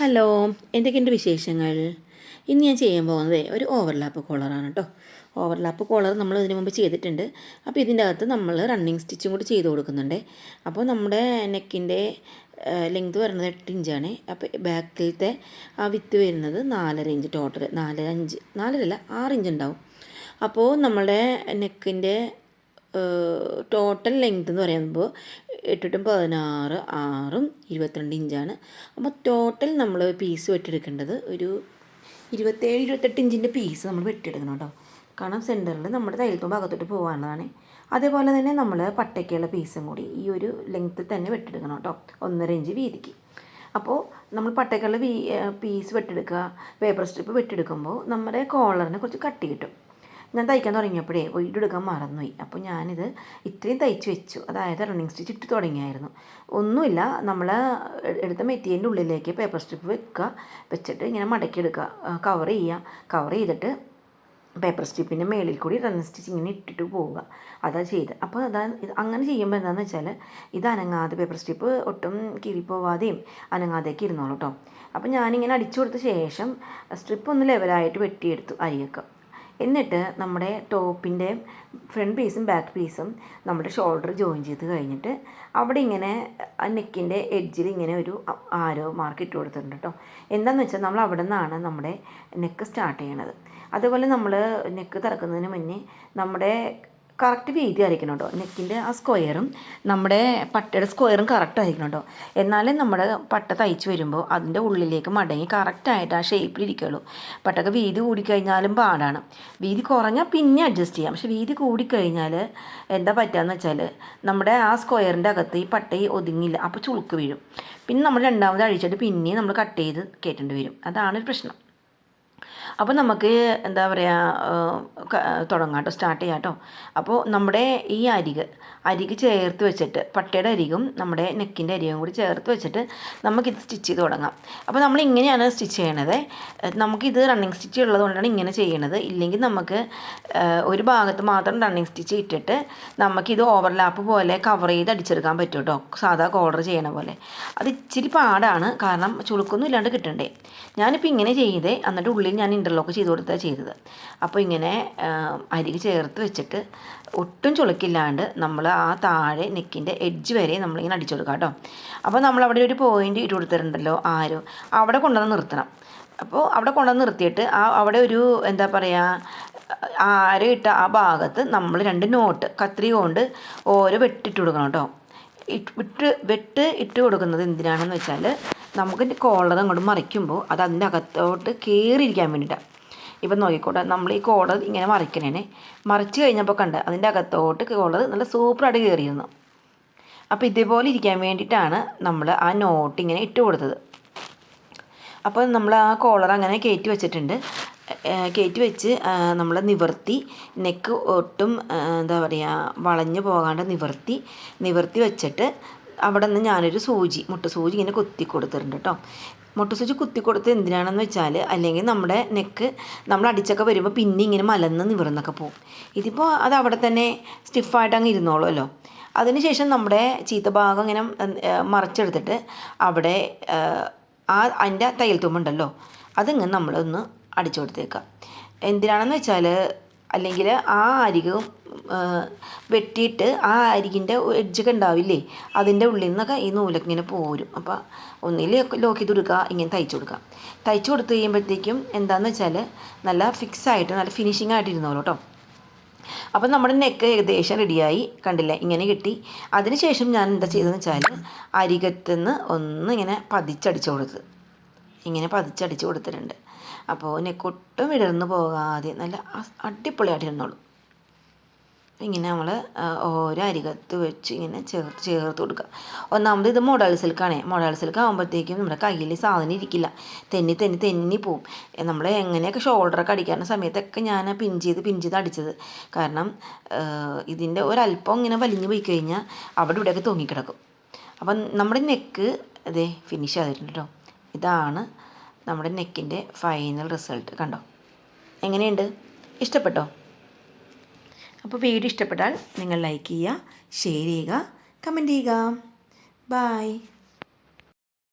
Hello എന്തൊക്കെയുണ്ട് വിശേഷങ്ങൾ? ഇന്ന് ഞാൻ ചെയ്യാൻ പോകുന്നത് ഒരു ഓവർലാപ്പ് കോളറാണ് കേട്ടോ ഓവർലാപ്പ് കോളർ നമ്മൾ ഇതിനു മുമ്പ് ചെയ്തിട്ടുണ്ട്. അപ്പോൾ ഇതിന്റെ അകത്ത് നമ്മൾ റണ്ണിങ് സ്റ്റിച്ചും കൂടി ചെയ്ത് കൊടുക്കുന്നുണ്ട്. അപ്പോൾ നമ്മുടെ നെക്കിന്റെ ലെങ്ത് വരുന്നത് എട്ട് ഇഞ്ചാണ് അപ്പോൾ ബാക്കിലത്തെ ആ വിത്ത് വരുന്നത് നാലര ഇഞ്ച് ടോട്ടൽ നാലര അഞ്ച് നാലരല്ല ആറ് ഇഞ്ച് ഉണ്ടാവും. അപ്പോൾ നമ്മുടെ നെക്കിന്റെ ടോട്ടൽ ലെങ്ത് എന്ന് പറയുമ്പോൾ എട്ടെട്ടും പതിനാറ് ആറും ഇരുപത്തിരണ്ട് ഇഞ്ചാണ്. അപ്പോൾ ടോട്ടൽ നമ്മൾ പീസ് വെട്ടിയെടുക്കേണ്ടത് ഒരു ഇരുപത്തേഴ് ഇരുപത്തെട്ട് ഇഞ്ചിന്റെ പീസ് നമ്മൾ വെട്ടിയെടുക്കണം കേട്ടോ. കാരണം സെന്ററിൽ നമ്മുടെ തയ്യൽത്തുമ്പ് ഭാഗത്തോട്ട് പോകാനുള്ളതാണ്. അതേപോലെ തന്നെ നമ്മൾ പട്ടയ്ക്കുള്ള പീസും കൂടി ഈ ഒരു ലെങ്ത്തിൽ തന്നെ വെട്ടിയെടുക്കണം കേട്ടോ. ഒന്നര ഇഞ്ച് വീതിക്ക്. അപ്പോൾ നമ്മൾ പട്ടയ്ക്കുള്ള പീസ് വെട്ടിയെടുക്കുക പേപ്പർ സ്ട്രിപ്പ് വെട്ടിയെടുക്കുമ്പോൾ നമ്മുടെ കോളറിനെ കുറച്ച് കട്ടി കിട്ടും. ഞാൻ തയ്ക്കാൻ തുടങ്ങിയപ്പോഴേ വീഡിയോ എടുക്കാൻ മറന്നുപോയി. അപ്പോൾ ഞാനിത് ഇത്രയും തയ്ച്ച് വെച്ചു. അതായത് റണ്ണിങ് സ്റ്റിച്ച് ഇട്ട് തുടങ്ങിയായിരുന്നു. ഒന്നുമില്ല നമ്മൾ എടുത്ത മെറ്റീരിയലിന്റെ ഉള്ളിലേക്ക് പേപ്പർ സ്ട്രിപ്പ് വെക്കുക വെച്ചിട്ട് ഇങ്ങനെ മടക്കിയെടുക്കുക കവർ ചെയ്യുക കവർ ചെയ്തിട്ട് പേപ്പർ സ്റ്റിപ്പിന്റെ മേളിൽ കൂടി റണ്ണിങ് സ്റ്റിച്ച് ഇങ്ങനെ ഇട്ടിട്ട് പോവുക. അതാ ചെയ്ത് അപ്പോൾ അതാ അങ്ങനെ ചെയ്യുമ്പോൾ എന്താണെന്ന് വെച്ചാൽ ഇത് അനങ്ങാതെ പേപ്പർ സ്റ്റിപ്പ് ഒട്ടും കിരിപ്പോവാതെയും അനങ്ങാതെയൊക്കെ ഇരുന്നോളൂ കേട്ടോ അപ്പോൾ ഞാനിങ്ങനെ അടിച്ചു കൊടുത്ത ശേഷം സ്ട്രിപ്പ് ഒന്ന് ലെവലായിട്ട് വെട്ടിയെടുത്തു അരിയൊക്കെ എന്നിട്ട് നമ്മുടെ ടോപ്പിന്റെ ഫ്രണ്ട് പീസും ബാക്ക് പീസും നമ്മുടെ ഷോൾഡർ ജോയിൻ ചെയ്ത് കഴിഞ്ഞിട്ട് അവിടെ ഇങ്ങനെ നെക്കിന്റെ എഡ്ജിൽ ഇങ്ങനെ ഒരു ആരോ മാർക്ക് ഇട്ട് കൊടുത്തിട്ടുണ്ട് കേട്ടോ എന്താണെന്ന് വെച്ചാൽ നമ്മൾ അവിടെ നിന്നാണ് നമ്മുടെ നെക്ക് സ്റ്റാർട്ട് ചെയ്യണത്. അതുപോലെ നമ്മൾ നെക്ക് തിറക്കുന്നതിന് മുന്നേ നമ്മുടെ കറക്റ്റ് വീതി ആയിരിക്കണം കേട്ടോ നെക്കിന്റെ ആ സ്ക്വയറും നമ്മുടെ പട്ടയുടെ സ്ക്വയറും കറക്റ്റ് ആയിരിക്കണം കേട്ടോ എന്നാലേ നമ്മുടെ പട്ട തയ്ച്ച് വരുമ്പോൾ അതിന്റെ ഉള്ളിലേക്ക് മടങ്ങി കറക്റ്റായിട്ട് ആ ഷേപ്പിൽ ഇരിക്കുള്ളൂ. പട്ടക്ക് വീതി കൂടിക്കഴിഞ്ഞാലും പാടാണ്. വീതി കുറഞ്ഞാൽ പിന്നെ അഡ്ജസ്റ്റ് ചെയ്യാം. പക്ഷെ വീതി കൂടിക്കഴിഞ്ഞാൽ എന്താ പറ്റുകയെന്ന് വെച്ചാൽ നമ്മുടെ ആ സ്ക്വയറിന്റെ അകത്ത് ഈ പട്ട ഒതുങ്ങില്ല. അപ്പോൾ ചുളുക്ക് വീഴും. പിന്നെ നമ്മൾ രണ്ടാമത് അഴിച്ചിട്ട് പിന്നെയും നമ്മൾ കട്ട് ചെയ്ത് കയറ്റേണ്ടി വരും. അതാണ് ഒരു പ്രശ്നം. അപ്പോൾ നമുക്ക് എന്താ പറയുക തുടങ്ങാം കേട്ടോ സ്റ്റാർട്ട് ചെയ്യാം കേട്ടോ അപ്പോൾ നമ്മുടെ ഈ അരിക് അരിക് ചേർത്ത് വെച്ചിട്ട് പട്ടയുടെ അരികും നമ്മുടെ നെക്കിന്റെ അരികും കൂടി ചേർത്ത് വെച്ചിട്ട് നമുക്കിത് സ്റ്റിച്ച് ചെയ്ത് തുടങ്ങാം. അപ്പോൾ നമ്മൾ ഇങ്ങനെയാണ് സ്റ്റിച്ച് ചെയ്യണത്. നമുക്കിത് റണ്ണിങ് സ്റ്റിച്ച് ഉള്ളതുകൊണ്ടാണ് ഇങ്ങനെ ചെയ്യണത്. ഇല്ലെങ്കിൽ നമുക്ക് ഒരു ഭാഗത്ത് മാത്രം റണ്ണിങ് സ്റ്റിച്ച് ഇട്ടിട്ട് നമുക്കിത് ഓവർലാപ്പ് പോലെ കവർ ചെയ്ത് അടിച്ചെടുക്കാൻ പറ്റും കേട്ടോ സാധാ കോളർ ചെയ്യണ പോലെ. അത് ഇച്ചിരി പാടാണ്. കാരണം ചുളുക്കൊന്നും ഇല്ലാണ്ട് കിട്ടണ്ടേ. ഞാനിപ്പോൾ ഇങ്ങനെ ചെയ്തേ. എന്നിട്ട് ഉള്ളിൽ ഞാൻ ഇന്റർലോക്ക് ചെയ്ത് കൊടുത്താണ് ചെയ്തത്. അപ്പോൾ ഇങ്ങനെ അരികെ ചേർത്ത് വെച്ചിട്ട് ഒട്ടും ചുളക്കില്ലാണ്ട് നമ്മൾ ആ താഴെ നെക്കിന്റെ എഡ്ജ് വരെ നമ്മളിങ്ങനെ അടിച്ചു കൊടുക്കാം കേട്ടോ അപ്പോൾ നമ്മൾ അവിടെ ഒരു പോയിന്റ് ഇട്ട് കൊടുത്തിട്ടുണ്ടല്ലോ ആരും? അവിടെ കൊണ്ടുവന്ന് നിർത്തണം. അപ്പോൾ അവിടെ കൊണ്ടുവന്ന് നിർത്തിയിട്ട് ആ അവിടെ ഒരു എന്താ പറയുക ആരെ ഇട്ട ആ ഭാഗത്ത് നമ്മൾ രണ്ട് നോട്ട് കത്രി കൊണ്ട് ഓരോ വെട്ടിട്ട് കൊടുക്കണം കേട്ടോ ഇട്ട് വെട്ട് ഇട്ട് കൊടുക്കുന്നത് എന്തിനാണെന്ന് വെച്ചാൽ നമുക്ക് കോളർ അങ്ങോട്ട് മറിക്കുമ്പോൾ അത് അതിന്റെ അകത്തോട്ട് കയറിയിരിക്കാൻ വേണ്ടിയിട്ടാണ് ഇപ്പം നോക്കിക്കോട്ടെ നമ്മൾ ഈ കോളർ ഇങ്ങനെ മറിക്കണേനെ. മറിച്ച് കഴിഞ്ഞപ്പോൾ കണ്ട് അതിന്റെ അകത്തോട്ട് കോളർ നല്ല സൂപ്പറായിട്ട് കയറിയിരുന്നു. അപ്പോൾ ഇതേപോലെ ഇരിക്കാൻ വേണ്ടിയിട്ടാണ് നമ്മൾ ആ നോട്ട് ഇങ്ങനെ ഇട്ട് കൊടുത്തത്. അപ്പോൾ നമ്മൾ ആ കോളർ അങ്ങനെ കയറ്റി വെച്ചിട്ടുണ്ട്. കയറ്റി വെച്ച് നമ്മൾ നിവർത്തി നെക്ക് ഒട്ടും എന്താ പറയുക വളഞ്ഞു പോകാണ്ട് നിവർത്തി നിവർത്തി വെച്ചിട്ട് അവിടെ നിന്ന് ഞാനൊരു സൂചി മുട്ട സൂചി ഇങ്ങനെ കുത്തി കൊടുത്തിട്ടുണ്ട് കേട്ടോ മുട്ട സൂചി കുത്തി കൊടുത്ത് എന്തിനാണെന്ന് വെച്ചാൽ അല്ലെങ്കിൽ നമ്മുടെ നെക്ക് നമ്മൾ അടിച്ചൊക്കെ വരുമ്പോൾ പിന്നെ ഇങ്ങനെ മലന്ന് നിവർന്നൊക്കെ പോകും ഇതിപ്പോൾ അത് അവിടെ തന്നെ സ്റ്റിഫായിട്ട് അങ്ങ് ഇരുന്നോളുമല്ലോ അതിനുശേഷം നമ്മുടെ ചീത്ത ഭാഗം ഇങ്ങനെ മറച്ചെടുത്തിട്ട് അവിടെ ആ അതിന്റെ തയ്യൽ തുമ്പുണ്ടല്ലോ അതിങ്ങനെ നമ്മളൊന്ന് അടിച്ചു കൊടുത്തേക്കാം. എന്തിനാണെന്ന് വെച്ചാൽ അല്ലെങ്കിൽ ആ അരിക് വെട്ടിയിട്ട് ആ അരികിന്റെ എഡ്ജൊക്കെ ഉണ്ടാവില്ലേ അതിന്റെ ഉള്ളിൽ നിന്നൊക്കെ ഈ നൂലൊക്കെ ഇങ്ങനെ പോരും. അപ്പോൾ ഒന്നിൽ ലോക്ക് ചെയ്ത് കൊടുക്കുക ഇങ്ങനെ തയ്ച്ചു കൊടുക്കുക. തയ്ച്ചു കൊടുത്ത് കഴിയുമ്പോഴത്തേക്കും എന്താണെന്ന് വെച്ചാൽ നല്ല ഫിക്സ് ആയിട്ട് നല്ല ഫിനിഷിംഗ് ആയിട്ട് ഇരുന്നോളൂ കേട്ടോ അപ്പം നമ്മുടെ നെക്ക് ഏകദേശം റെഡിയായി കണ്ടില്ലേ? ഇങ്ങനെ കിട്ടി. അതിനുശേഷം ഞാൻ എന്താ ചെയ്തതെന്ന് വെച്ചാൽ അരികത്തുനിന്ന് ഒന്ന് ഇങ്ങനെ പതിച്ചടിച്ചു കൊടുത്ത്. ഇങ്ങനെ പതിച്ചടിച്ച് കൊടുത്തിട്ടുണ്ട്. അപ്പോൾ നെക്കൊട്ടും വിടർന്നു പോകാതെ നല്ല അടിപൊളിയായിട്ട് ഇരുന്നോളൂ. ഇങ്ങനെ നമ്മൾ ഓരോ അരികത്ത് വെച്ച് ഇങ്ങനെ ചേർത്ത് ചേർത്ത് കൊടുക്കുക ഒന്നാമത് ഇത് മോഡൽ സിൽക്കാണ്. മോഡൽ സിൽക്ക് ആകുമ്പോഴത്തേക്കും നമ്മുടെ കയ്യിൽ സാധനം ഇരിക്കില്ല. തെന്നി തെന്നി തെന്നി പോവും. നമ്മൾ എങ്ങനെയൊക്കെ ഷോൾഡറൊക്കെ അടിക്കാൻ സമയത്തൊക്കെ ഞാൻ പിൻ ചെയ്ത് പിൻ ചെയ്ത് അടിച്ചത്. കാരണം ഇതിന്റെ ഒരല്പം ഇങ്ങനെ വലിഞ്ഞു പോയി കഴിഞ്ഞാൽ അവിടെ ഇവിടെയൊക്കെ തൂങ്ങിക്കിടക്കും. അപ്പം നമ്മുടെ നെക്ക് അതെ ഫിനിഷ് ആയിട്ടുണ്ട് കേട്ടോ ഇതാണ് നമ്മുടെ നെക്കിന്റെ ഫൈനൽ റിസൾട്ട് കണ്ടോ? എങ്ങനെയുണ്ട്? ഇഷ്ടപ്പെട്ടോ? അപ്പോൾ വീഡിയോ ഇഷ്ടപ്പെട്ടാൽ നിങ്ങൾ ലൈക്ക് ചെയ്യുക ഷെയർ ചെയ്യുക കമന്റ് ചെയ്യുക. ബായ്